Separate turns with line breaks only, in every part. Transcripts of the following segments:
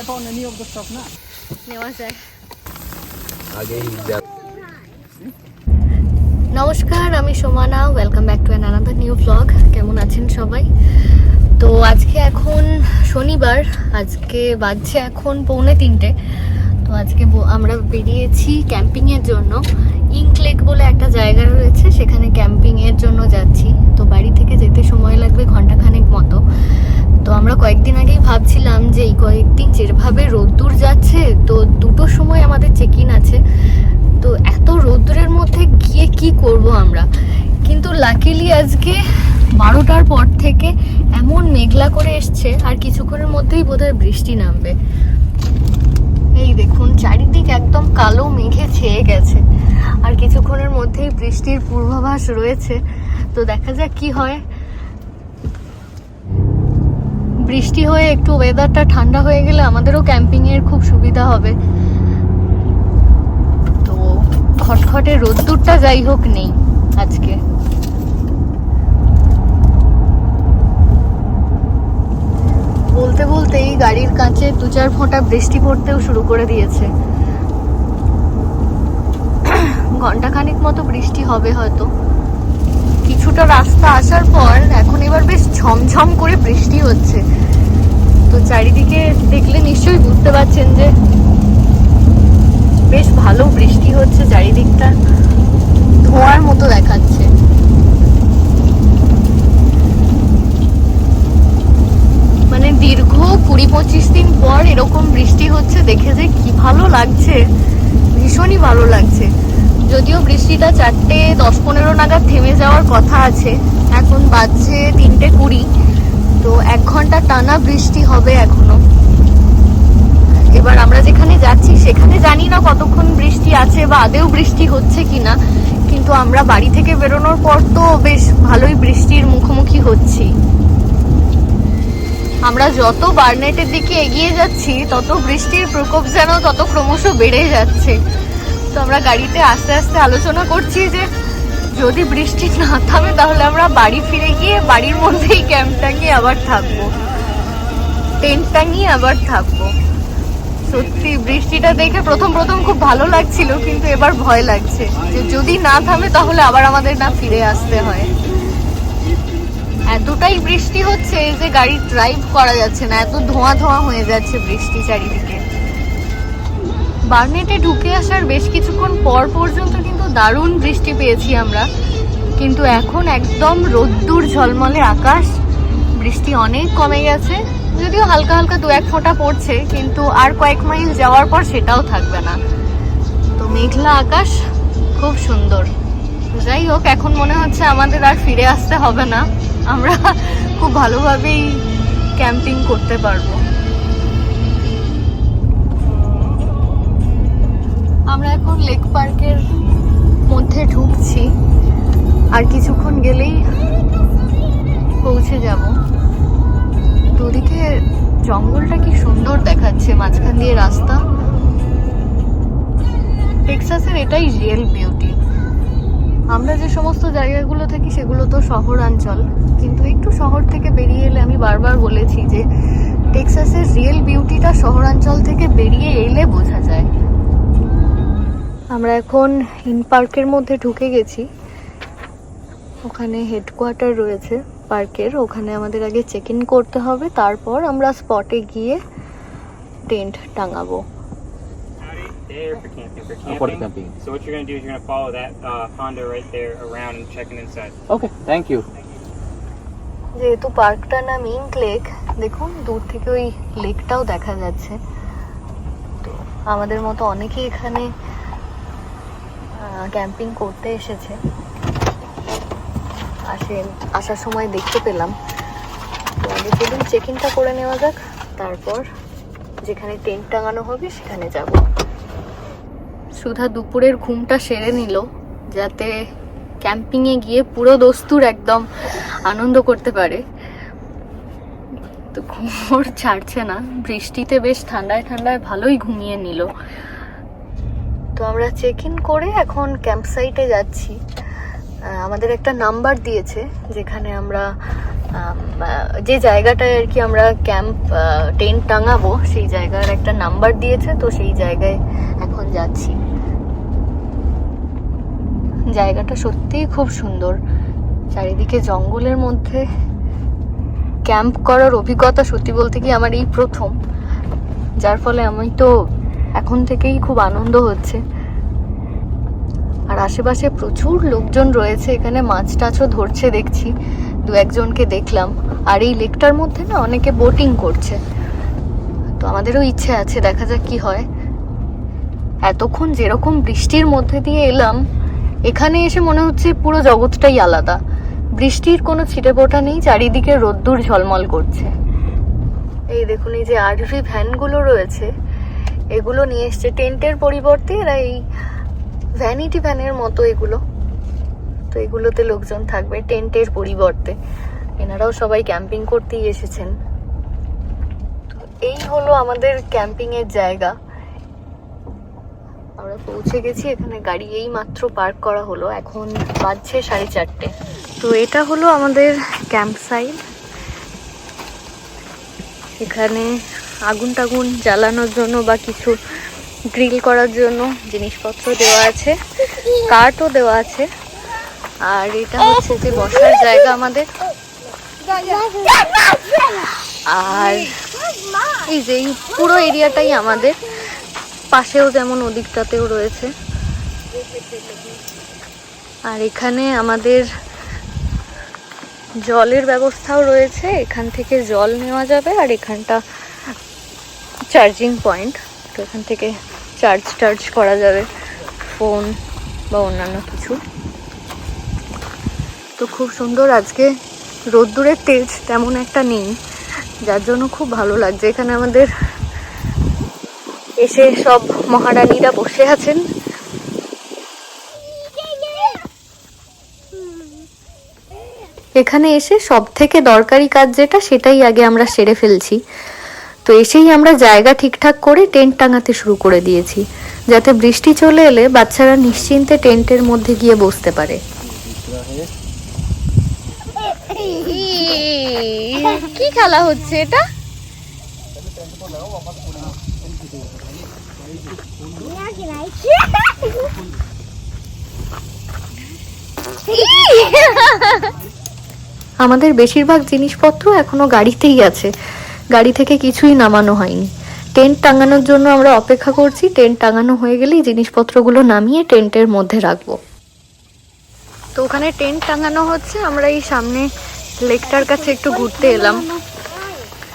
get on any of the stuff না
নেওয়া যায়
আগেই যা-
নমস্কার আমি Somana. Welcome back to another new blog কেমন আছেন সবাই? তো আজকে এখন শনিবার আজকে বাজছে এখন পৌনে তিনটে। তো আজকে ব- আমরা বেরিয়েছি ক্যাম্পিংয়ের জন্য। ইঙ্ক লেক বলে একটা জায়গা রয়েছে সেখানে ক্যাম্পিংয়ের জন্য যাচ্ছি। তো বাড়ি থেকে যেতে সময় লাগবে তো আমরা কয়েকদিন আগেই ভাবছিলাম যে এই কয়েকদিন যেভাবে রোদ্দুর যাচ্ছে, তো দুটো সময় আমাদের চেক ইন আছে। তো এত রোদ্দুরের মধ্যে গিয়ে কি করব আমরা? কিন্তু লাকিলি আজকে বারোটার পর থেকে এমন মেঘলা করে এসছে, আর কিছুক্ষণের মধ্যেই বোধহয় বৃষ্টি নামবে। এই দেখুন, চারিদিক একদম কালো মেঘে ছেয়ে গেছে, আর কিছুক্ষণের মধ্যেই বৃষ্টির পূর্বাভাস রয়েছে। তো দেখা যাক কি হয়। বৃষ্টি হয়ে একটু ওয়েদারটা ঠান্ডা হয়ে গেলে আমাদেরও ক্যাম্পিং এর খুব সুবিধা হবে। তো খটখটে রোদ্দুরটা যাই হোক নেই আজকে। বলতে বলতেই গাড়ির কাছে দু চার ফোঁটা বৃষ্টি পড়তেও শুরু করে দিয়েছে। ঘন্টাখানিক মতো বৃষ্টি হবে হয়তো। কিছুটা রাস্তা আসার পর এখন এবার বেশ ঝমঝম করে বৃষ্টি হচ্ছে। তো চারিদিকে দেখলে নিশ্চয়ই বুঝতে পারছেন যে বেশ ভালো বৃষ্টি হচ্ছে চারিদিকটা। ধোঁয়ার মতো দেখাচ্ছে। মানে দীর্ঘ কুড়ি পঁচিশ দিন পর এরকম বৃষ্টি হচ্ছে, দেখে যে কি ভালো লাগছে। ভীষণই ভালো লাগছে। যদিও বৃষ্টিটা চারটে দশ পনেরো নাগাদ থেমে যাওয়ার কথা আছে। এখন বাজছে তিনটে কুড়ি, তো এক ঘণ্টা টানা বৃষ্টি হবে এখনও। এবার আমরা যেখানে যাচ্ছি, সেখানে জানি না কতক্ষণ বৃষ্টি আছে বা আদেও বৃষ্টি হচ্ছে কিনা, কিন্তু আমরা বাড়ি থেকে বেরোনোর পর তো বেশ ভালোই বৃষ্টির মুখোমুখি হচ্ছি। আমরা যত বার্নেটের দিকে এগিয়ে যাচ্ছি, তত বৃষ্টির প্রকোপ যেন তত ক্রমশ বেড়ে যাচ্ছে। তো আমরা গাড়িতে আস্তে আস্তে আলোচনা করছি যে যদি বৃষ্টি না থামে তাহলে আমরা বাড়ি ফিরে গিয়ে বাড়ির মধ্যেই ক্যাম্প টাঙিয়ে আবার থাকব। টেন্ট টাঙিয়ে আবার থাকব। সত্যি, বৃষ্টিটা দেখে প্রথম প্রথম খুব ভালো লাগছিল, কিন্তু এবার ভয় লাগছে যে যদি না থামে তাহলে আবার আমাদের না ফিরে আসতে হয়। এতটাই বৃষ্টি হচ্ছে যে গাড়ি ড্রাইভ করা যাচ্ছে না, এত ধোঁয়া ধোঁয়া হয়ে যাচ্ছে বৃষ্টি চারিদিকে। বার্নেটে ঢুকে আসার বেশ কিছুক্ষণ পর পর্যন্ত কিন্তু দারুণ বৃষ্টি পেয়েছি আমরা। কিন্তু এখন একদম রোদ্দুর ঝলমলে আকাশ, বৃষ্টি অনেক কমে গেছে। যদিও হালকা হালকা দু এক ফোঁটা পড়ছে, কিন্তু আর কয়েক মাইল যাওয়ার পর সেটাও থাকবে না। তো মেঘলা আকাশ, খুব সুন্দর। যাই হোক, এখন মনে হচ্ছে আমাদের আর ফিরে আসতে হবে না। আমরা খুব ভালোভাবেই ক্যাম্পিং করতে পারব। লেক পার্কের মধ্যে ঢুকছি। আর কিছুক্ষণ গেলেই পৌঁছে যাব। দুদিকে জঙ্গলটা কি সুন্দর দেখাচ্ছে, মাঝখান দিয়ে রাস্তা। টেক্সাসের এটাই রিয়েল বিউটি আমরা যে সমস্ত জায়গাগুলো থাকি সেগুলো তো শহরাঞ্চল। কিন্তু একটু শহর থেকে বেরিয়ে এলে আমি বারবার বলেছি যে, টেক্সাসের রিয়েল বিউটিটা শহরাঞ্চল থেকে বেরিয়ে এলে বোঝা যায়। আমরা এখন ইন পার্কের মধ্যে ঢুকে গেছি ওখানে হেডকোয়ার্টার রয়েছে পার্কের ওখানে আমাদের আগে চেক ইন করতে হবে তারপর আমরা স্পটে গিয়ে টেন্ট টাঙাবো
there for camping. For camping.
For camping.
So what you're gonna do is you're gonna follow that uh, Honda right there around and checking inside.
Okay thank you
যেহেতু পার্কটার নাম ইঙ্ক লেক দেখুন দূর থেকে ওই লেকটাও দেখা যাচ্ছে তো আমাদের মতো অনেকেই এখানে ক্যাম্পিং করতে এসেছে। আসেন আসার সময় দেখতে পেলাম। আগে চলুন চেক ইনটা করে নেওয়া যাক, তারপর যেখানে টেন্ট টাঙানো হবে সেখানে যাব। সুধা দুপুরের ঘুমটা সেরে নিল, যাতে ক্যাম্পিংয়ে গিয়ে পুরো দস্তুর একদম আনন্দ করতে পারে। তো ঘুমোর ছাড়ছে না, বৃষ্টিতে বেশ ঠান্ডায় ঠান্ডায় ভালোই ঘুমিয়ে নিল। তো আমরা চেক ইন করে এখন ক্যাম্প সাইটে যাচ্ছি। আমাদের একটা নাম্বার দিয়েছে যেখানে আমরা যে জায়গাটায় আর কি আমরা ক্যাম্প টেন্ট টাঙাবো, সেই জায়গার একটা নাম্বার দিয়েছে, তো সেই জায়গায় এখন যাচ্ছি। জায়গাটা সত্যিই খুব সুন্দর। চারিদিকে জঙ্গলের মধ্যে ক্যাম্প করার অভিজ্ঞতা সত্যি বলতে কি আমার এই প্রথম। যার ফলে আমি তো এখন থেকেই খুব আনন্দ হচ্ছে। আর আশেপাশে প্রচুর লোকজন রয়েছে, এখানে মাছ টাছও ধরছে দেখছি। দু একজনকে দেখলাম। আর এই লেকটার মধ্যে না অনেকে বোটিং করছে। তো আমাদেরও ইচ্ছে আছে, দেখা যাক কি হয়। এতক্ষণ যেরকম বৃষ্টির মধ্যে দিয়ে এলাম, এখানে এসে মনে হচ্ছে পুরো জগৎটাই আলাদা। বৃষ্টির কোনো ছিটে ফোটা নেই, চারিদিকে রোদ্দুর ঝলমল করছে। এই দেখুন, এই যে আরভি ভ্যানগুলো রয়েছে এগুলো নিয়ে এসছে। টেন্টের পরিবর্তে এরা এই ভ্যানিটি ভ্যানের মতো এগুলো। তো এগুলোতে লোকজন থাকবে টেন্টের পরিবর্তে। এনারাও সবাই ক্যাম্পিং করতেই এসেছেন। তো এই হলো আমাদের ক্যাম্পিং এর জায়গা। আমরা পৌঁছে গেছি, এখানে গাড়ি এই মাত্র পার্ক করা হলো। এখন বাজছে সাড়ে চারটে। তো এটা হলো আমাদের ক্যাম্প সাইট এখানে আগুন টাগুন জ্বালানোর জন্য বা কিছু গ্রিল করার জন্য জিনিসপত্র দেওয়া আছে, কাঠও দেওয়া আছে। আর এটা হচ্ছে যে বসার জায়গা আমাদের। আর এই যে পুরো এরিয়াটাই আমাদের। পাশেও যেমন ওদিকটাতেও রয়েছে। আর এখানে আমাদের জলের ব্যবস্থাও রয়েছে। এখান থেকে জল নেওয়া যাবে আর এখানটা চার্জিং পয়েন্ট তো এখান থেকে চার্জ টার্জ করা যাবে ফোন বা অন্যান্য কিছু। তো খুব সুন্দর আজকে রোদ্দুরের তেজ তেমন একটা নেই, যার জন্য খুব ভালো লাগছে। এখানে আমাদের এসে সব মহারানীরা বসে আছেন। এখানে এসে সব থেকে দরকারি কাজ যেটা, সেটাই আগে আমরা সেরে ফেলছি। তো এসেই আমরা জায়গা ঠিকঠাক করে টেন্ট টাঙাতে শুরু করে দিয়েছি যাতে বৃষ্টি চলে এলে বাচ্চারা নিশ্চিন্তে টেন্টের মধ্যে গিয়ে বসতে পারে। কি খেলা হচ্ছে এটা? আমাদের বেশিরভাগ জিনিসপত্র এখনও গাড়িতেই আছে। গাড়ি থেকে কিছুই নামানো হয়নি। টেন্ট টাঙানোর জন্য আমরা অপেক্ষা করছি। টেন্ট টাঙানো হয়ে গেলেই জিনিসপত্রগুলো নামিয়ে টেন্টের মধ্যে রাখব। তো ওখানে টেন্ট টাঙানো হচ্ছে। আমরা এই সামনে লেকটার কাছে একটু ঘুরতে এলাম।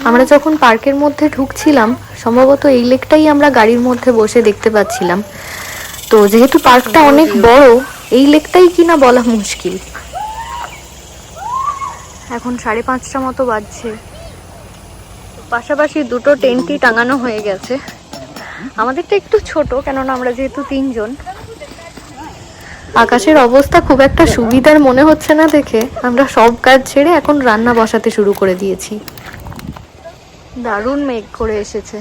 আমরা যখন পার্কের মধ্যে ঢুকছিলাম, সম্ভবত এই লেকটাই আমরা গাড়ির মধ্যে বসে দেখতে পাচ্ছিলাম। তো যেহেতু পার্কটা অনেক বড়, এই লেকটাই কিনা বলা মুশকিল। এখন সাড়ে পাঁচটা মতো বাজছে। পাশাপাশি দুটো টেন্টই টাঙানো হয়ে গেছে। আমাদেরটা একটু ছোট, কেননা আমরা যেহেতু তিনজন। আকাশের অবস্থা খুব একটা সুবিধার মনে হচ্ছে না দেখে আমরা সব কাজ ছেড়ে এখন রান্না বসাতে শুরু করে দিয়েছি। দারুণ মেঘ করে এসেছে।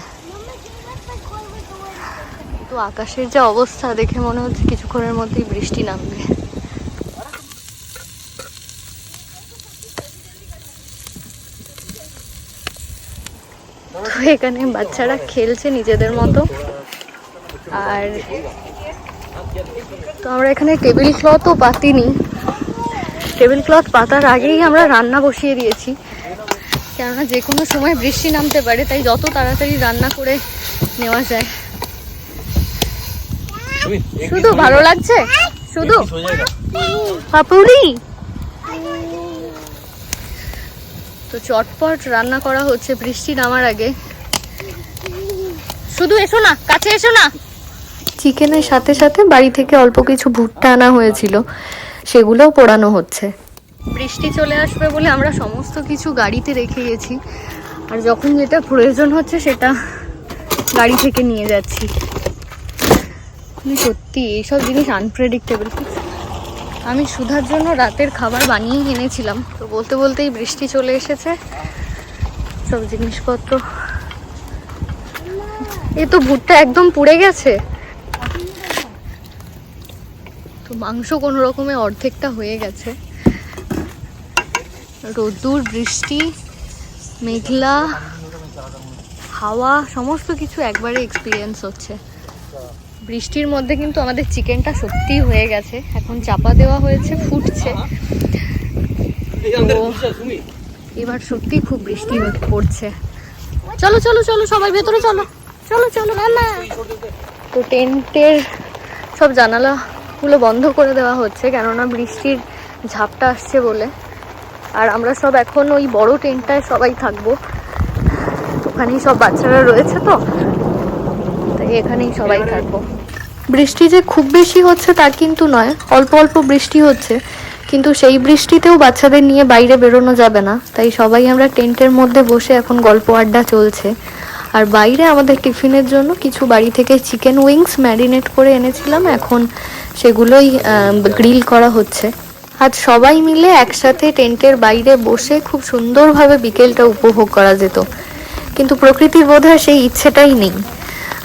তো আকাশের যা অবস্থা দেখে মনে হচ্ছে কিছুক্ষণের মধ্যেই বৃষ্টি নামবে তো এখানে বাচ্চারা খেলছে নিজেদের মতো। আর তো আমরা এখানে টেবিল ক্লথও পাতিনি। টেবিল ক্লথ পাতার আগেই আমরা রান্না বসিয়ে দিয়েছি। কেননা যে কোনো সময় বৃষ্টি নামতে পারে তাই যত তাড়াতাড়ি রান্না করে নেওয়া যায়। শুধু ভালো লাগছে? শুধু? পাপুরি তো চটপট রান্না করা হচ্ছে বৃষ্টি নামার আগে। শুধু এসো না কাছে এসো না। চিকেনের সাথে সাথে বাড়ি থেকে অল্প কিছু ভুট্টা আনা হয়েছিল সেগুলোও পোড়ানো হচ্ছে। বৃষ্টি চলে আসবে বলে আমরা সমস্ত কিছু গাড়িতে রেখে গেছি আর যখন যেটা প্রয়োজন হচ্ছে সেটা গাড়ি থেকে নিয়ে যাচ্ছি। সত্যি এইসব জিনিস আনপ্রেডিক্টেবল আমি সুধার জন্য রাতের খাবার বানিয়েই এনেছিলাম তো বলতে বলতেই বৃষ্টি চলে এসেছে। সব জিনিসপত্র এ তো ভুট্টা একদম পুড়ে গেছে। তো মাংস কোনো রকমে অর্ধেকটা হয়ে গেছে। রোদ্দুর, বৃষ্টি, মেঘলা, হাওয়া, সমস্ত কিছু একবারে এক্সপিরিয়েন্স হচ্ছে। বৃষ্টির মধ্যে কিন্তু আমাদের চিকেনটা সত্যিই হয়ে গেছে। এখন চাপা দেওয়া হয়েছে, ফুটছে। তো এবার সত্যি খুব বৃষ্টি পড়ছে। চলো চলো চলো, সবাই ভেতরে চলো। চলো চলো তো টেন্টের সব জানালাগুলো বন্ধ করে দেওয়া হচ্ছে, কেননা বৃষ্টির ঝাপটা আসছে বলে। আর আমরা সব এখন ওই বড় টেন্টটায় সবাই থাকব। ওখানেই সব বাচ্চারা রয়েছে তো, তাই এখানেই সবাই থাকব। বৃষ্টি যে খুব বেশি হচ্ছে তা কিন্তু নয়, অল্প অল্প বৃষ্টি হচ্ছে। কিন্তু সেই বৃষ্টিতেও বাচ্চাদের নিয়ে বাইরে বেরোনো যাবে না, তাই সবাই আমরা টেন্টের মধ্যে বসে এখন গল্প আড্ডা চলছে। আর বাইরে আমাদের টিফিনের জন্য কিছু বাড়ি থেকে চিকেন উইংস ম্যারিনেট করে এনেছিলাম। এখন সেগুলোই গ্রিল করা হচ্ছে। আজ সবাই মিলে একসাথে টেন্টের বাইরে বসে খুব সুন্দরভাবে বিকেলটা উপভোগ করা যেত। কিন্তু প্রকৃতির বোধহয় সেই ইচ্ছেটাই নেই।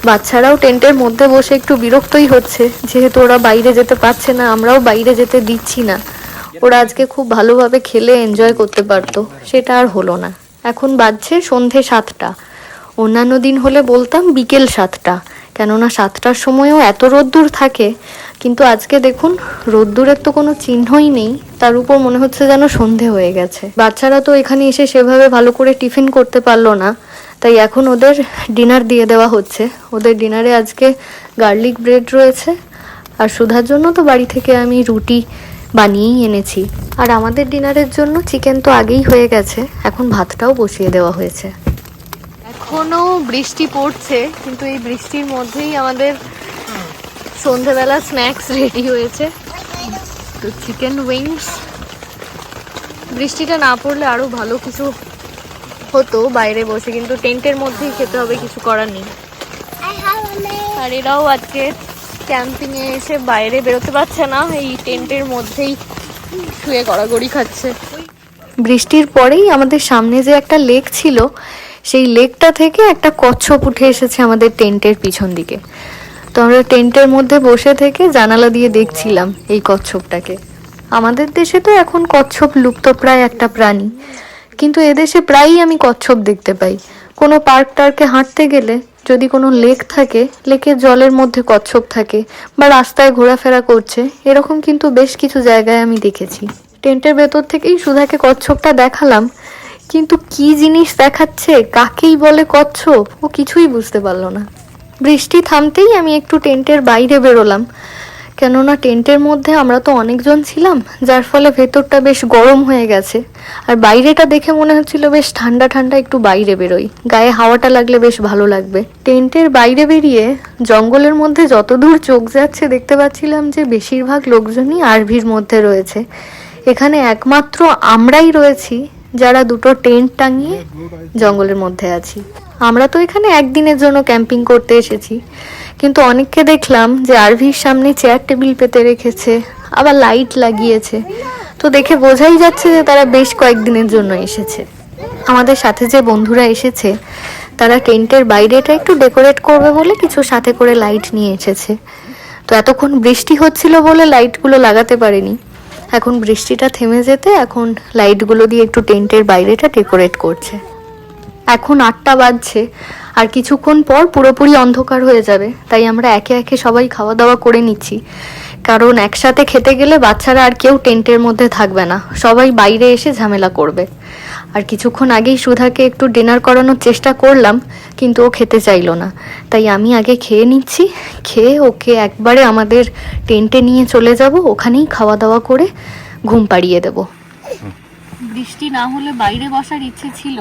বাচ্চারাও টেন্টের মধ্যে বসে একটু বিরক্তই হচ্ছে, যেহেতু ওরা বাইরে যেতে পারছে না, আমরাও বাইরে যেতে দিচ্ছি না। ওরা আজকে খুব ভালোভাবে খেলে এনজয় করতে পারতো। সেটা আর হলো না। এখন বাজছে সন্ধে সাতটা। অন্যান্য দিন হলে বলতাম বিকেল সাতটা। কেননা সাতটার সময়ও এত রোদ্দুর থাকে। কিন্তু আজকে দেখুন, রোদ্দুরের তো কোনো চিহ্নই নেই। তার উপর মনে হচ্ছে যেন সন্ধে হয়ে গেছে। বাচ্চারা তো এখানে এসে সেভাবে ভালো করে টিফিন করতে পারল না। তাই এখন ওদের ডিনার দিয়ে দেওয়া হচ্ছে। ওদের ডিনারে আজকে গার্লিক ব্রেড রয়েছে। আর সুধার জন্য তো বাড়ি থেকে আমি রুটি বানিয়েই এনেছি। আর আমাদের ডিনারের জন্য চিকেন তো আগেই হয়ে গেছে। এখন ভাতটাও বসিয়ে দেওয়া হয়েছে। এখনও বৃষ্টি পড়ছে কিন্তু এই বৃষ্টির মধ্যেই আমাদের সন্ধেবেলা স্ন্যাক্স রেডি হয়েছে। তো চিকেন উইংস বৃষ্টিটা না পড়লে আরও ভালো কিছু হতো বাইরে বসে কিন্তু টেন্টের মধ্যেই খেতে হবে কিছু করার নেই। আর এরাও আজকে ক্যাম্পিং এ এসে বাইরে বেরোতে পারছে না এই টেন্টের মধ্যেই শুয়ে গড়াগড়ি খাচ্ছে। বৃষ্টির পরেই আমাদের সামনে যে একটা লেক ছিল সেই লেকটা থেকে একটা কচ্ছপ উঠে এসেছে আমাদের টেন্টের পিছন দিকে। তো আমরা টেন্টের মধ্যে বসে থেকে জানালা দিয়ে দেখছিলাম এই কচ্ছপটাকে। আমাদের দেশে তো এখন কচ্ছপ লুপ্তপ্রায় একটা প্রাণী। কিন্তু এদেশে প্রায়ই আমি কচ্ছপ দেখতে পাই। কোনো পার্ক টার্কে হাঁটতে গেলে যদি কোনো লেক থাকে, লেকের জলের মধ্যে কচ্ছপ থাকে বা রাস্তায় ঘোরাফেরা করছে, এরকম কিন্তু বেশ কিছু জায়গায় আমি দেখেছি। টেন্টের ভেতর থেকেই সুধাকে কচ্ছপটা দেখালাম। কিন্তু কি জিনিস দেখাচ্ছে, কাকেই বলে কচ্ছপ, ও কিছুই বুঝতে পারল না। বৃষ্টি থামতেই আমি একটু টেন্টের বাইরে বেরোলাম। কেননা টেন্টের মধ্যে আমরা তো অনেকজন ছিলাম, যার ফলে ভেতরটা বেশ গরম হয়ে গেছে। আর বাইরেটা দেখে মনে হচ্ছিল বেশ ঠান্ডা ঠান্ডা একটু বাইরে বেরোই। গায়ে হাওয়াটা লাগলে বেশ ভালো লাগবে। টেন্টের বাইরে বেরিয়ে জঙ্গলের মধ্যে যতদূর চোখ যাচ্ছে দেখতে পাচ্ছিলাম যে বেশিরভাগ লোকজনই আরভির মধ্যে রয়েছে। এখানে একমাত্র আমরাই রয়েছি যারা দুটো টেন্ট টাঙিয়ে জঙ্গলের মধ্যে আছি। আমরা তো এখানে একদিনের জন্য ক্যাম্পিং করতে এসেছি। কিন্তু অনেককে দেখলাম যে আরভির সামনে চেয়ার টেবিল পেতে রেখেছে, আবার লাইট লাগিয়েছে। তো দেখে বোঝাই যাচ্ছে যে তারা বেশ কয়েকদিনের জন্য এসেছে। আমাদের সাথে যে বন্ধুরা এসেছে, তারা টেন্টের বাইরেটা একটু ডেকোরেট করবে বলে কিছু সাথে করে লাইট নিয়ে এসেছে। তো এতক্ষণ বৃষ্টি হচ্ছিল বলে লাইটগুলো লাগাতে পারেনি। এখন বৃষ্টিটা থেমে যেতে এখন লাইটগুলো দিয়ে একটু টেন্টের বাইরেটা ডেকোরেট করছে। এখন আটটা বাজছে, আর কিছুক্ষণ পর পুরোপুরি অন্ধকার হয়ে যাবে, তাই আমরা একে একে সবাই খাওয়া দাওয়া করে নিচ্ছি। কারণ একসাথে খেতে গেলে বাচ্চারা আর কেউ টেন্টের মধ্যে থাকবে না, সবাই বাইরে এসে ঝামেলা করবে। আর কিছুক্ষণ আগেই সুধাকে একটু ডিনার করানোর চেষ্টা করলাম, কিন্তু ও খেতে চাইলো না। তাই আমি আগে খেয়ে নিচ্ছি, খেয়ে ওকে একবারে আমাদের টেন্টে নিয়ে চলে যাব, ওখানেই খাওয়া দাওয়া করে ঘুম পাড়িয়ে দেবো। বৃষ্টি না হলে বাইরে বসার ইচ্ছে ছিল,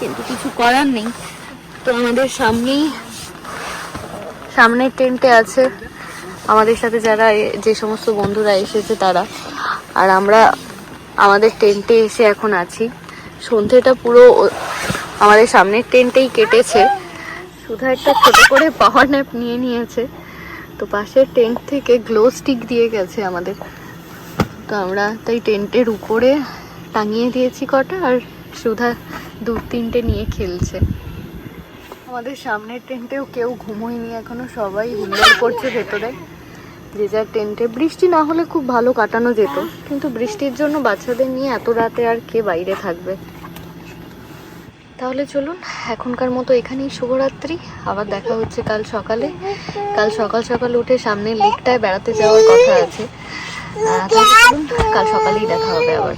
কিন্তু কিছু করার নেই। তো আমাদের সামনেই, সামনের টেন্টে আছে। আমাদের সাথে যারা যে সমস্ত বন্ধুরা এসেছে তারা। আর আমরা আমাদের টেন্টে এসে এখন আছি। সন্ধেটা পুরো আমাদের সামনের টেন্টেই কেটেছে। শুধু একটা ছোট করে পাওয়ার ন্যাপ নিয়ে নিয়েছে। তো পাশের টেন্ট থেকে গ্লো স্টিক দিয়ে গেছে আমাদের। তো আমরা তাই টেন্টের উপরে টাঙিয়ে দিয়েছি কটা আর সুধা দু তিনটে নিয়ে খেলছে। আমাদের সামনের টেন্টেও কেউ ঘুমোয়নি, এখনও সবাই হুল্লোড় করছে ভেতরে। যে যার টেন্টে বৃষ্টি না হলে খুব ভালো কাটানো যেত। কিন্তু বৃষ্টির জন্য বাচ্চাদের নিয়ে এত রাতে আর কে বাইরে থাকবে? তাহলে চলুন, এখনকার মতো এখানেই শুভরাত্রি। আবার দেখা হচ্ছে কাল সকালে। কাল সকাল সকাল উঠে সামনে লেকটায় বেড়াতে যাওয়ার কথা আছে। কাল সকালেই দেখা হবে আবার।